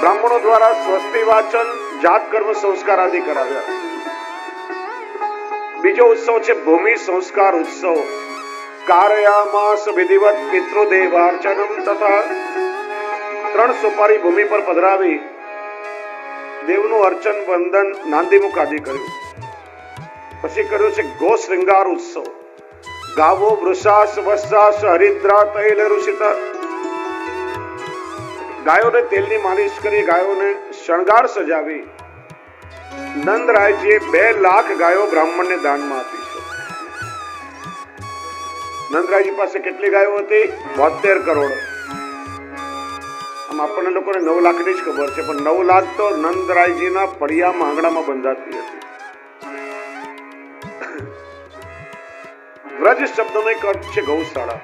બ્રાહ્મણો દ્વારા સ્વસ્તિ વાચન, જાત કર્મ સંસ્કાર આદિ કરાવ્યા. બીજો ઉત્સવ છે ભૂમિ સંસ્કાર ઉત્સવ. કાર્યામાસ વિધિવત પિતૃદેવાર્ચનમ તથા ત્રણ સુપારી ભૂમિ પર પધરાવી દેવનું અર્ચન, વંદન, નાંદીમુખ આદિ કર્યું. પછી કર્યો છે ગો શ્રૃંગાર ઉત્સવ. ગાવો વૃષાસ વસાસ હરિદ્રા તૈલ ઋષિત ગાયોને તેલની માલિશ કરી ગાયોને શણગાર સજાવી. નંદરાયજીએ બે લાખ ગાયો બ્રાહ્મણને દાનમાં આપી નંદરાયજી પાસે કેટલી ગાયો હતી? બોતેર કરોડ. આમ આપણને લોકોને નવ લાખની જ ખબર છે, પણ નવ લાખ તો નંદરાયજીના પડિયામાં આંગણામાં બંધાતી હતી. વ્રજ શબ્દનો એક અર્થ છે ગૌશાળા.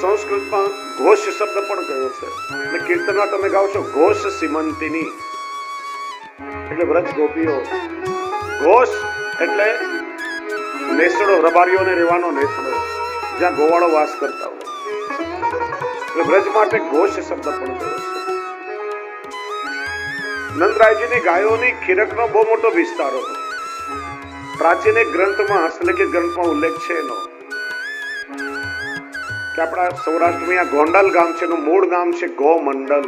સંસ્કૃતમાં ઘોષ શબ્દ પણ કયો છે? અને કીર્તનમાં તમે ગાઓ છો ઘોષ સિમંતિની. એટલે વ્રજ ગોપીઓ. ઘોષ એટલે નેસડો રબારીઓને રહેવાનો નેસડો. જ્યાં ગોવાળો વાસ કરતા હોય. એટલે વ્રજ માટે ઘોષ શબ્દ પણ કયો છે. નંદરાયજીની ગાયોની ખીરકનો બહુ મોટો વિસ્તાર હતો પ્રાચીન એક ગ્રંથમાં હસ્તલિખિત ગ્રંથમાં ઉલ્લેખ છે એનો. કે આપણા સૌરાષ્ટ્રમાં અહીંયા ગોંડલ ગામ છે, એનું મૂળ નામ છે ગોમંડલ.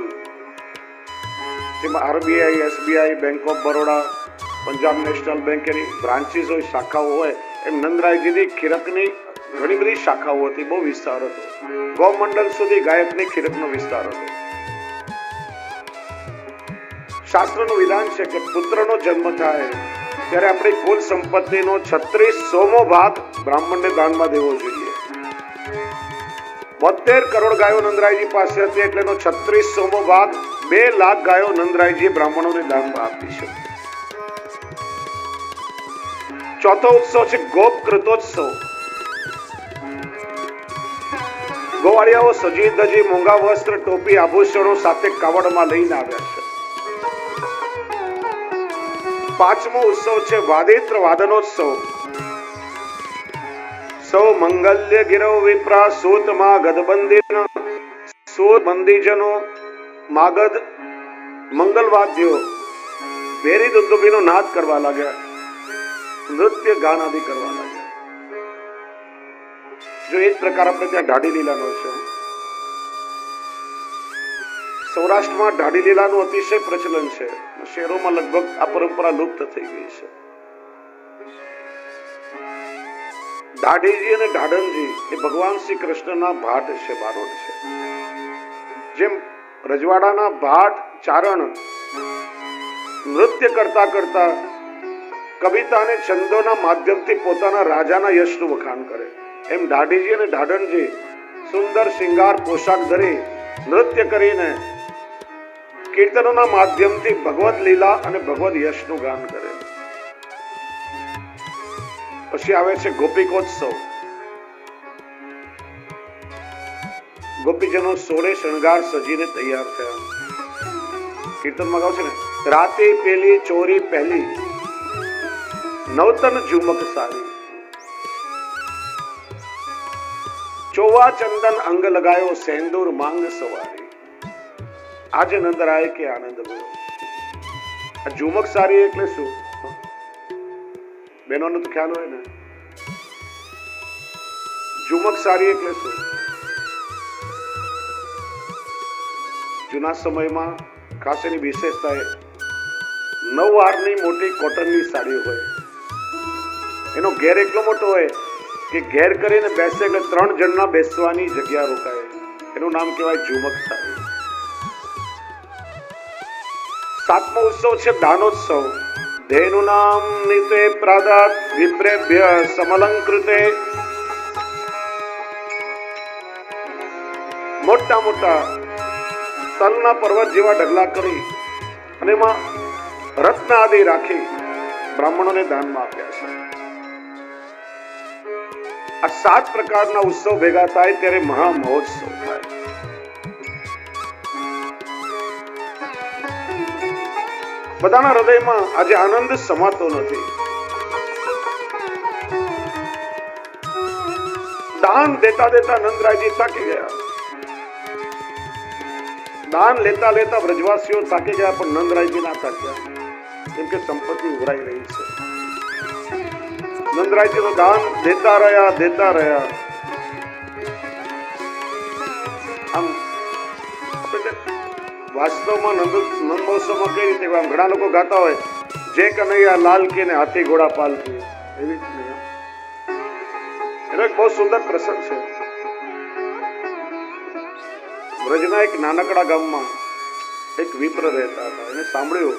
જેમાં RBI, SBI, bank of Baroda, Punjab national bank any branches હોય, શાખાઓ હોય, એમ નંદરાયજીની ખીરકની ઘણી બધી શાખાઓ હતી, બહુ વિસ્તાર હતો. ગોમંડલ સુધી ગાયકની ખીરકનો વિસ્તાર હતો. શાસ્ત્રનું વિધાન છે કે પુત્રનો જન્મ થાય, ત્યારે આપણી કુલ સંપત્તિનો છત્રીસ સોમો ભાગ બ્રાહ્મણને દાનમાં દેવો જોઈએ. બોતેર કરોડ ગાયો નંદરાયજી પાસે હતી એટલે એનો છત્રીસ સોમો ભાગ બે લાખ ગાયો નંદરાયજીએ બ્રાહ્મણોને દાનમાં આપી છે. ચોથો ઉત્સવ છે ગોપ કૃતોત્સવ. ગોવાળિયાઓ સજી ધજી મોંઘા વસ્ત્ર, ટોપી, આભૂષણો સાથે કાવડમાં લઈને આવ્યા છે. પાંચમો ઉત્સવ છે વાદિત્ર વાદનોત્સવ સૌ મંગલ્ય ગિરવ વિપ્રા સૂતમાં ગદબંદી સૂત બંદીજનો માગધ મંગલવાદ્યો ભેરી દુદુબીનો નાદ કરવા લાગ્યા નૃત્ય ગાન આદિ કરવા લાગ્યા જો એ જ પ્રકાર આપણે ત્યાં ઢાડી લીલાનો છે સૌરાષ્ટ્રમાં ઢાઢી લીલાનું અતિશય પ્રચલન છે શહેરોમાં લગભગ આ પરંપરા લુપ્ત થઈ ગઈ છે ઢાઢીજી અને ઢાઢનજી એ ભગવાન શ્રી કૃષ્ણના ભાટ છે બારોટ છે. જેમ રજવાડાના ભાટ, ચારણ, નૃત્ય કરતા કરતા કવિતા અને છંદોના માધ્યમથી પોતાના રાજાના યશનું વખાણ કરે. એમ દાઢીજી અને દાઢનજી સુંદર શિંગાર પોશાક ધરી નૃત્ય કરીને કીર્તનોના માધ્યમથી ભગવદ લીલા અને ભગવદ યશનું ગાન કરે. પછી આવે છે ગોપિકોત્સવ ગોપીજનો સોળે શણગાર સજીને તૈયાર થયા. કીર્તનમાં ગાવ છે ને, રાતે પેલી ચોરી પહેલી, નવતન ઝુમક સારી. ચોવા ચંદન અંગ લગાયો સેંદૂર માંગ સવારી. આજે નંદરાય કે આનંદ મળ્યો? આ ઝુમક સારી એટલે શું? બહેનોનો તો ખ્યાલ હોય ને? ઝુમક સારી એટલે શું? જૂના સમયમાં ખાસ વિશેષતા એ નવ વારની મોટી કોટનની સાડી હોય. એનો ઘેર એટલો મોટો હોય કે ઘેર કરીને બેસે એટલે ત્રણ જણના બેસવાની જગ્યા રોકાય. એનું નામ કહેવાય ઝુમક સાડી. સાતમો ઉત્સવ છે દાનોત્સવ. નામ નિતે પ્રાદાત વિપ્રેભ્ય સમલંકૃતે મોટા મોટા તલના પર્વત જેવા ઢગલા કરી અને એમાં રત્ન આદિ રાખી બ્રાહ્મણોને દાનમાં આપ્યા છે આ સાત પ્રકારના ઉત્સવ ભેગા થાય ત્યારે મહા મહોત્સવ થાય બધાના હૃદયમાં આજે આનંદ સમાતો નથી. દાન દેતા દેતા નંદરાયજી થાકી ગયા. દાન લેતા લેતા બ્રજવાસીઓ થાકી ગયા, પણ નંદરાયજી ના થાક્યા કેમ કે સંપત્તિ ઉભરાઈ રહી છે. નંદરાયજી તો દાન દેતા રહ્યા દેતા રહ્યા. વાસ્તવમાં નંદ નંદોત્સવમાં કઈ રીતે આમ ઘણા લોકો ગાતા હોય, જે કનૈયા લાલ કે ને હાથી ઘોડા પાલકી એવી જ એનો એક બહુ સુંદર પ્રસંગ છે. બ્રજના એક નાનકડા ગામમાં એક વિપ્ર રહેતા હતા. એને સાંભળ્યું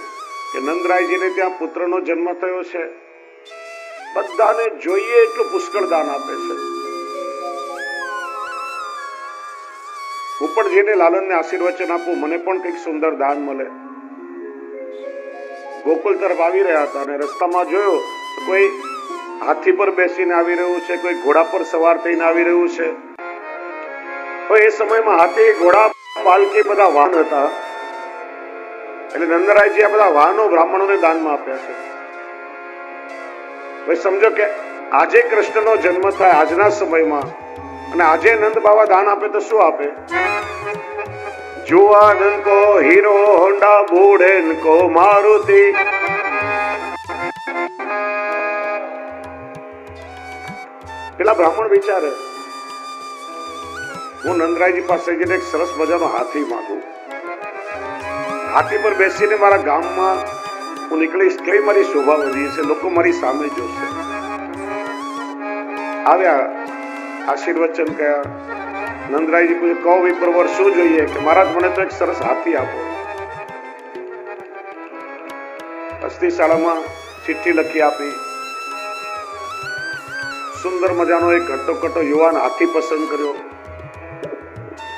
કે નંદરાયજીને ત્યાં પુત્રનો જન્મ થયો છે. બધાને જોઈએ એટલું પુષ્કળ દાન આપે છે. હું પણ જેને લાલનને આશીર્વચન આપું, મને પણ કંઈક સુંદર દાન મળે. ગોકુલ તરફ આવી રહ્યા હતા અને રસ્તામાં જોયો કોઈ હાથી પર બેસીને આવી રહ્યું છે, કોઈ ઘોડા પર સવાર થઈને આવી રહ્યું છે. તો એ સમયમાં હાથી, ઘોડા પાલકી બધા વાહન હતા. એટલે નંદરાયજી આ બધા વાહનો બ્રાહ્મણોને દાનમાં આપ્યા છે. ભાઈ સમજો કે આજે કૃષ્ણનો જન્મ થાય આજના સમયમાં. અને આજે નંદ બાબા દાન આપે તો શું આપે? જુવાન કો હીરો, હોન્ડા, બુડેન કો મારુતિ. પેલા બ્રાહ્મણ વિચારે, હું નંદરાયજી પાસે જઈને એક સરસ મજાનો હાથી માંગુ. હાથી પર બેસીને મારા ગામમાં હું નીકળીશ કેવી મારી શોભા વધી છે, લોકો મારી સામે જોશે. આવ્યા આશીર્વચન કયા? નંદરાયજી પૂછે, કહો વિપ્રવર શું જોઈએ? કે મહારાજ મને તો એક સરસ હાથી આપો. અસ્થિશાળામાં ચિઠ્ઠી લખી આપી. સુંદર મજાનો એક ઘટોકટો યુવાન હાથી પસંદ કર્યો.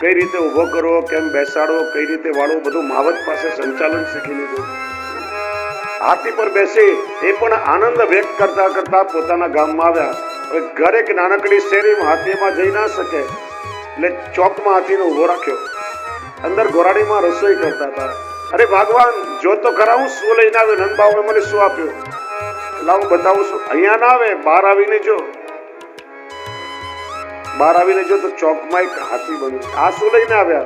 કઈ રીતે ઊભો કરવો, કેમ બેસાડવો, કઈ રીતે વાળવો, બધું માવત પાસે સંચાલન શીખી લીધું. હાથી પર બેસી એ પણ આનંદ વ્યક્ત કરતા કરતા પોતાના ગામમાં આવ્યા. ઘરે એક નાનકડી શેરીમાં હાથીમાં જઈ ના શકે. એટલે ચોકમાં હાથીનો ઊભો રાખ્યો. અંદર ગોરાડીમાં રસોઈ કરતા હતા. અરે ભગવાન, જો તો ખરા હું શું લઈને આવ્યો? નંદબાબુએ મને શું આપ્યું? લાવ બતાવું છું. અહીંયા ના આવે, બહાર આવીને જો. બહાર આવીને જો તો ચોકમાં એક હાથી બન્યું. આ શું લઈને આવ્યા?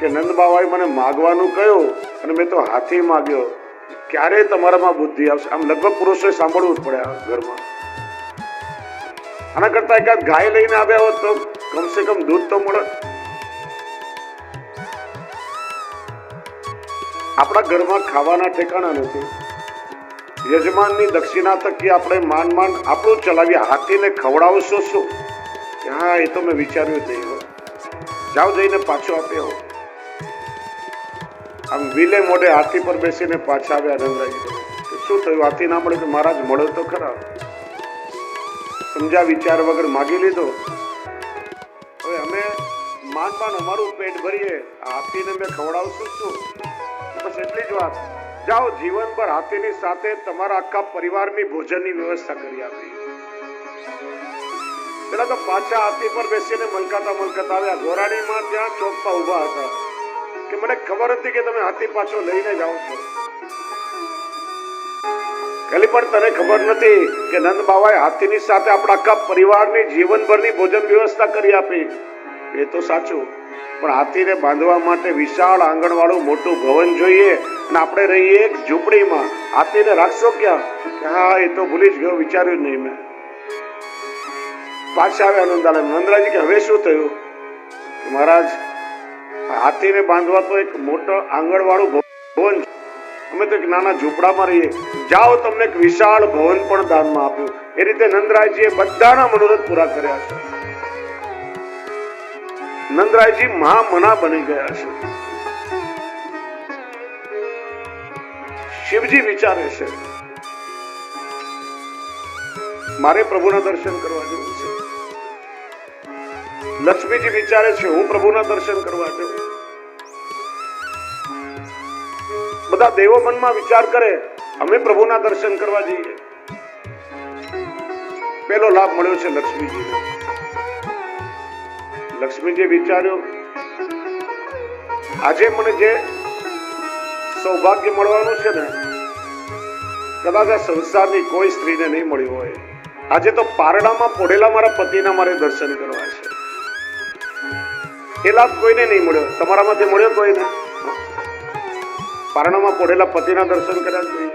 કે નંદ બાબાએ મને માગવાનું કહ્યું અને મેં તો હાથી માગ્યો. ક્યારે તમારામાં બુદ્ધિ આવશે? આમ લગભગ પુરુષોએ સાંભળવું જ પડે ઘરમાં. આના કરતા એકાદ ગાય લઈને આવ્યા હોત તો કમસે કમ દૂધ તો મળે. આપણા ઘરમાં ખાવાના ઠેકાણા નથી. યજમાનની દક્ષિણા તકી આપણે માન માન આપણું ચલાવીએ, હાથીને ખવડાવશો શું? હા, એ તો મેં વિચાર્યું જઈ નહીં જાઓ જઈને પાછો આપ્યો આમ વિલે મોઢે હાથી પર બેસીને પાછા આવ્યા નંદરાજી શું થયું? હાથી ના મળે તો મહારાજ મળ્યો તો ખરા. સમજ્યા વિચાર વગર માગી લીધો. હવે અમે માન માન અમારું પેટ ભરીએ. હાથીને મેં ખવડાવશું શું? બસ એટલી જ વાત. જાઓ જીવન પર હાથીની સાથે તમારા આખા પરિવારની ભોજનની વ્યવસ્થા કરી આપી. પેલા તો પાછા હાથી પર બેસીને મલકાતા મલકાતા આવ્યા. ગોરાડીમાં ત્યાં ચોકમાં ઊભા હતા. કે મને ખબર હતી કે તમે હાથી પાછો લઈને જાઓ છો. ખાલી પણ તને ખબર નથી કે નંદ બાબાએ હાથીની સાથે આપણા આખા પરિવારની જીવનભરની ભોજન વ્યવસ્થા કરી આપી. એ તો સાચું. પણ હાથીને બાંધવા માટે વિશાળ આંગણવાળું મોટું ભવન જોઈએ અને આપણે રહીએ એક ઝૂંપડીમાં. હાથીને રાખશો ક્યાં? હા, એ તો ભૂલી જ ગયો, વિચાર્યું નહીં મેં. પાછા આવ્યા નંદાલાલ નંદરાજી કે હવે શું થયું? મહારાજ, હાથીને બાંધવા તો એક મોટો આંગણવાળું ભવન. અમે તો એક નાના ઝૂંપડામાં રહીએ. જાઓ, તમને એક વિશાળ ભવન પણ દાનમાં આપ્યું. એ રીતે નંદરાયજીએ બધાના મનોરથ પૂરા કર્યા છે. નંદરાયજી મહામના બની ગયા છે. શિવજી વિચારે છે, મારે પ્રભુના દર્શન કરવા જવું છે. લક્ષ્મીજી વિચારે છે, હું પ્રભુના દર્શન કરવા જવું બધા દેવો મનમાં વિચાર કરે, અમે પ્રભુના દર્શન કરવા જઈએ. પેલો લાભ મળ્યો છે લક્ષ્મીજી લક્ષ્મીજી વિચાર્યો, આજે મને જે સૌભાગ્ય મળવાનું છે ને, કદાચ આ સંસારની કોઈ સ્ત્રીને નહીં મળ્યું હોય. આજે તો પારડામાં પોડેલા મારા પતિના મારે દર્શન કરવા છે. એ લાભ કોઈને નહીં મળ્યો? તમારામાંથી મળ્યો કોઈને? પારણામાં પોડેલા પતિના દર્શન કર્યા જોઈએ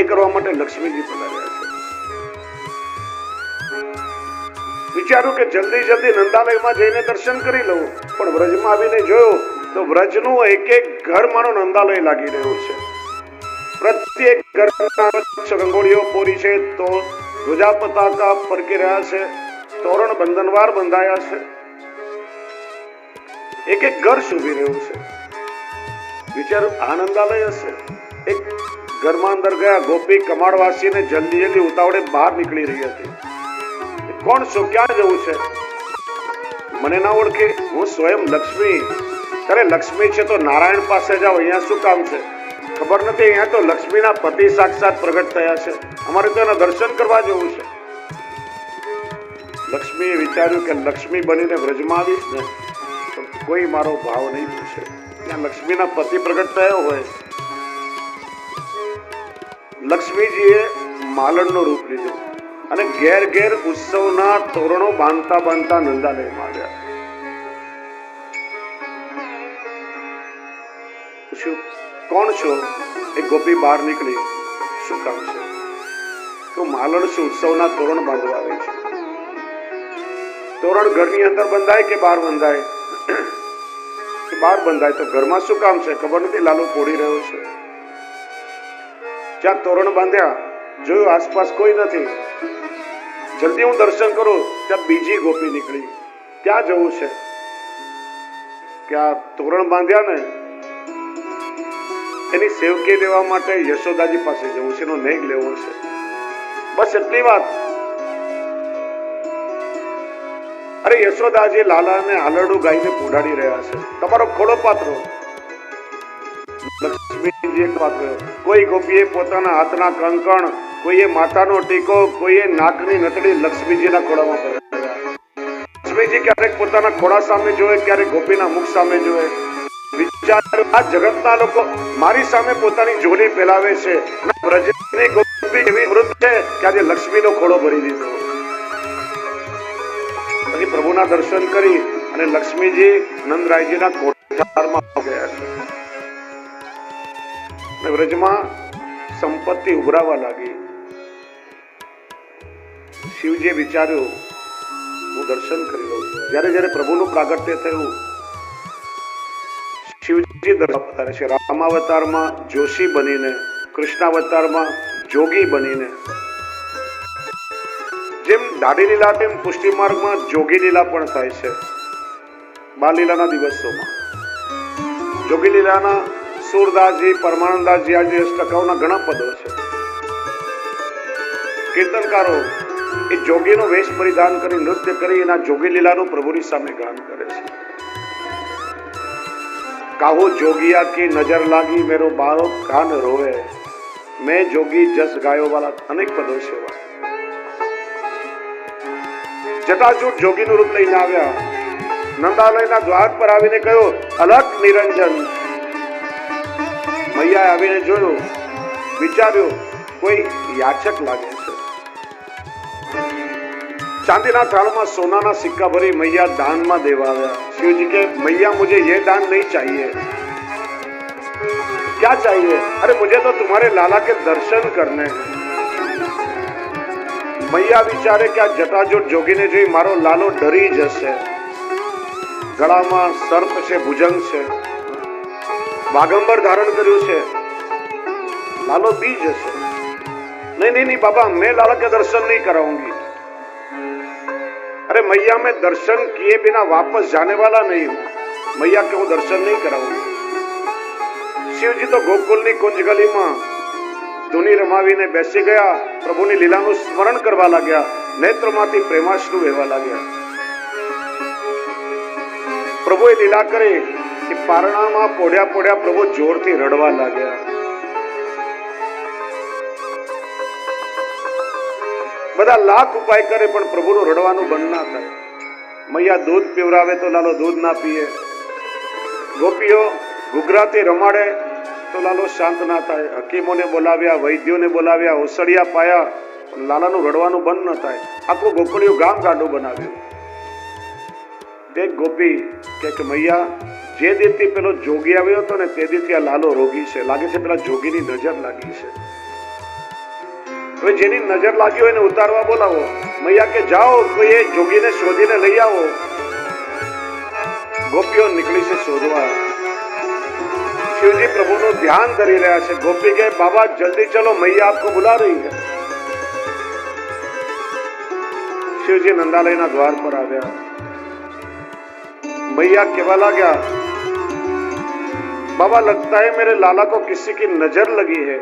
એ કરવા માટે લક્ષ્મીજી પધાર્યા છે. વિચાર્યું કે જલ્દી જલ્દી નંદાલયમાં જઈને દર્શન કરી લઉં, પણ વ્રજમાં આવીને જોયો તો વ્રજનું એક એક ઘર મારો નંદાલય લાગી રહ્યું છે. પ્રત્યેક ઘરના રંગોળીઓ પૂરી છે, તો ધ્વજા પતાકા ફરકી રહ્યા છે, તોરણ બંધનવાર બંધાયા છે. એક એક ઘર શોભી રહ્યું છે. વિચાર, આનંદાલય હશે. એક ઘરમાં અંદર ગયા ગોપી કમાડવાસીને જલ્દી જલ્દી ઉતાવળે બહાર નીકળી રહી હતી. કોણ છો? ક્યાં જવું છે? મને ના ઓળખે. હું સ્વયં લક્ષ્મી. અરે, લક્ષ્મી છે તો નારાયણ પાસે જાઓ. અહીંયા શું કામ છે? ખબર નથી, અહીંયા તો લક્ષ્મીના પતિ સાક્ષાત પ્રગટ થયા છે. અમારે તો એના દર્શન કરવા જવું છે. લક્ષ્મીએ વિચાર્યું કે લક્ષ્મી બનીને વ્રજમાં આવીશ ને કોઈ મારો ભાવ નહીં પૂછે. ત્યાં લક્ષ્મીના પતિ પ્રગટ થયો હોય. લક્ષ્મીજીએ માલણનું રૂપ લીધું અને ઘેર ઘેર ઉત્સવના તોરણો બાંધતા બાંધતા નંદાલયમાં આવ્યા પૂછ્યું કોણ છો? એ ગોપી બહાર નીકળી. શું કામ છે? તો માલણ શું ઉત્સવના તોરણ બાંધવા આવે છે? તોરણ ઘરની અંદર બંધાય કે બહાર બંધાય? કે બહાર બંધાય તો ઘરમાં શું કામ છે? ખબર નથી, લાલુ પોડી રહ્યો છે. જ્યાં તોરણ બાંધ્યા, જોયું આસપાસ કોઈ નથી. જલ્દી હું દર્શન કરું, ત્યાં બીજી ગોપી નીકળી. ક્યાં જવું છે? કે આ તોરણ બાંધ્યા ને, એની સેવકી લેવા માટે યશોદાજી પાસે જવું છે, એનો નેગ લેવો છે. બસ એટલી વાત. અરે યશોદાજી લાલાને આલરડું ગાઈને પોડાડી રહ્યા છે. તમારો ખોડો પાત્રો. લક્ષ્મીજી એક પાત્ર કોઈ ગોપીએ પોતાના હાથના કંકણ, કોઈએ માતાનો ટીકો, કોઈએ નાકની નથડી લક્ષ્મીજીના પહેરાવ્યા લક્ષ્મીજી ક્યારેક પોતાના ખોડા સામે જોવે, ક્યારેક ગોપીના મુખ સામે જોવે. વિચાર આ જગતના લોકો મારી સામે પોતાની જોલી ફેલાવે છે. વ્રજની ગોપી એવી મૃત છે કે આજે લક્ષ્મીનો ખોડો ભરી દીધો. પછી પ્રભુના દર્શન કરી અને લક્ષ્મીજી નંદરાયજીના કોઠારમાં ગયા છે. વ્રજમાં સંપત્તિ ઉભરાવા લાગી. શિવજીએ વિચાર્યું, હું દર્શન કરી લઉં. જ્યારે જ્યારે પ્રભુનું પ્રાગટ્ય થયું, શિવજી દર્શન છે. રામાવતારમાં જોશી બનીને, કૃષ્ણાવતારમાં જોગી બનીને દાઢી લીલા તેમ પુષ્ટિ માર્ગમાં જોગી લીલા પણ થાય છે. બાલલીલાના દિવસોમાં. જોગી લીલાના સુરદાસજી, પરમાનંદાસજી આજે અષ્ટકાઓના ઘણા પદો છે. કીર્તનકારો એ જોગીનો વેશ પરિધાન કરી નૃત્ય કરી એના જોગી લીલાનું પ્રભુની સામે ગાન કરે છે. કાહો જોગિયા કી નજર લાગી મેરો બારો કાન રોવે. મેં જોગી જસ ગાયો વાળા અનેક પદો છે. જટાજૂટ જોગીનું રૂપ લઈને આવ્યા નંદાલયના દ્વાર પર આવીને કહ્યું અલગ નિરંજન મૈયા આવીને જોયું વિચાર્યું કોઈ યાચક લાગે છે ચાંદીના થાળમાં સોનાના સિક્કા ભરી મૈયા દાનમાં દેવા આવ્યા शिवजी के मैया मुझे ये दान नहीं चाहिए क्या चाहिए अरे मुझे तो तुम्हारे लाला के दर्शन करने हैं મૈયા વિચારે કે આ જટાજોટ જોગીને જોઈ મારો લાલો ડરી જશે ગળામાં સર્પ છે ભુજંગ છે વાગંબર ધારણ કર્યું છે લાલો બી જશે नहीं नहीं नहीं बाबा मैं लाला के दर्शन नहीं कराऊंगी अरे मैया मैं दर्शन किए बिना वापस जाने वाला नहीं हूं मैया के वो दर्शन नहीं कराऊंगी શિવજી તો ગોકુલની કુંજ ગલીમાં ધૂની રમાવીને બેસી ગયા પ્રભુની લીલાનું સ્મરણ કરવા લાગ્યા. નેત્રમાંથી પ્રેમાશ્રુ વહેવા લાગ્યા. પ્રભુએ લીલા કરી કે પારણામાં પોડ્યા પોડ્યા પ્રભુ જોરથી રડવા લાગ્યા. બધા લાખ ઉપાય કરે પણ પ્રભુનું રડવાનું બંધ ના થાય મૈયા દૂધ પીવરાવે તો લાલો દૂધ ના પીએ. ગોપીઓ ઘૂઘરાથી રમાડે તો લાલો શાંત ના થાય. હકીમોને બોલાવ્યા, વૈદ્યોને બોલાવ્યા ઓસડિયા પાયા લાલાનું રડવાનું બંધ ન થાય. આખું ગોકળિયું ગામ ગાંડું બનાવ્યું. એક ગોપી કે મૈયા, જે દીથી પેલો જોગી આવ્યો હતો ને તે દીથી આ લાલો રોગી છે. લાગે છે પેલા જોગીની નજર લાગી છે. હવે જેની નજર લાગી હોય એને ઉતારવા બોલાવો. મૈયા કે, જાઓ, કોઈ એ જોગીને શોધીને લઈ આવો. ગોપીઓ નીકળી છે શોધવા. शिवजी प्रभु નું ધ્યાન કરી રહ્યા છે ગોપી કે બાબા જલ્દી ચલો મૈયા આપકો બુલા રહી है શિવજી નંદાલયના દ્વાર પર આવ્યા मैया केवल आ गया बाबा लगता है मेरे लाला को किसी की नजर लगी है